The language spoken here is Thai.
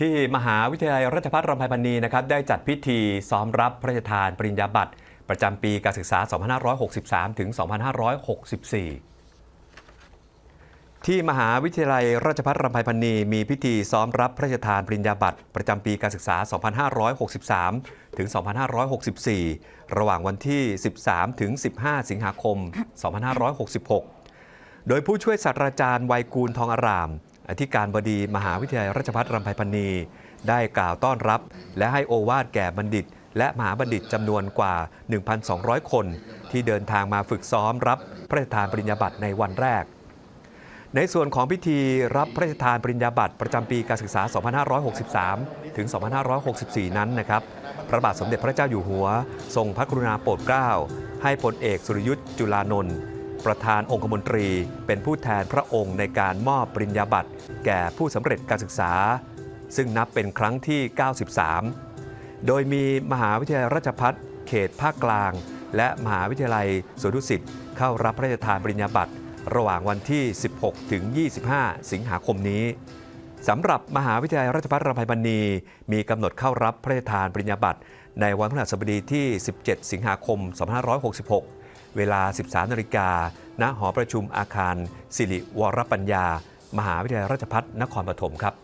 ที่มหาวิทยาลัยราชภัฏรำไพพรรณีนะครับได้จัดพิธีซ้อมรับพระราชทานปริญญาบัตรประจำปีการศึกษา 2563 ถึง 2564 ที่มหาวิทยาลัยราชภัฏรำไพพรรณีมีพิธีซ้อมรับพระราชทานปริญญาบัตรประจำปีการศึกษา 2563 ถึง 2564 ระหว่างวันที่ 13 ถึง 15 สิงหาคม 2566 โดยผู้ช่วยศาสตราจารย์ไวยกูลทองอาราม อธิการบดีมหาวิทยาลัยราชภัฏรำไพพรรณีได้กล่าวต้อนรับ และให้โอวาทแก่บัณฑิต และมหาบัณฑิตจำนวนกว่า 1,200 คน ที่เดินทางมาฝึกซ้อมรับพระราชทานปริญญาบัตรในวันแรก ในส่วนของพิธีรับพระราชทานปริญญาบัตรประจำปีการศึกษา 2563 ถึง 2564 นั้นนะครับพระบาทสมเด็จพระเจ้าอยู่หัว ทรงพระกรุณาโปรดเกล้า ให้พลเอกสุรยุทธ์จุลานนท์ ประธานองคมนตรีเป็นผู้แทนพระองค์ในการมอบปริญญาบัตรแก่ผู้สำเร็จการศึกษา ซึ่งนับเป็นครั้งที่ 93 โดยมีมหาวิทยาลัยราชภัฏเขตภาคกลาง และมหาวิทยาลัยสวนดุสิตเข้ารับพระราชทานปริญญาบัตรระหว่างวันที่ 16 ถึง 25 สิงหาคมนี้สำหรับมหาวิทยาลัยราชภัฏรำไพพรรณีมีกำหนดเข้ารับพระราชทานปริญญาบัตรในวันพฤหัสบดีที่ 17 สิงหาคม 2566 เวลา 13นาฬิกาณหอประชุมอาคาร สิริวรปัญญา มหาวิทยาลัยราชภัฏนครปฐมครับ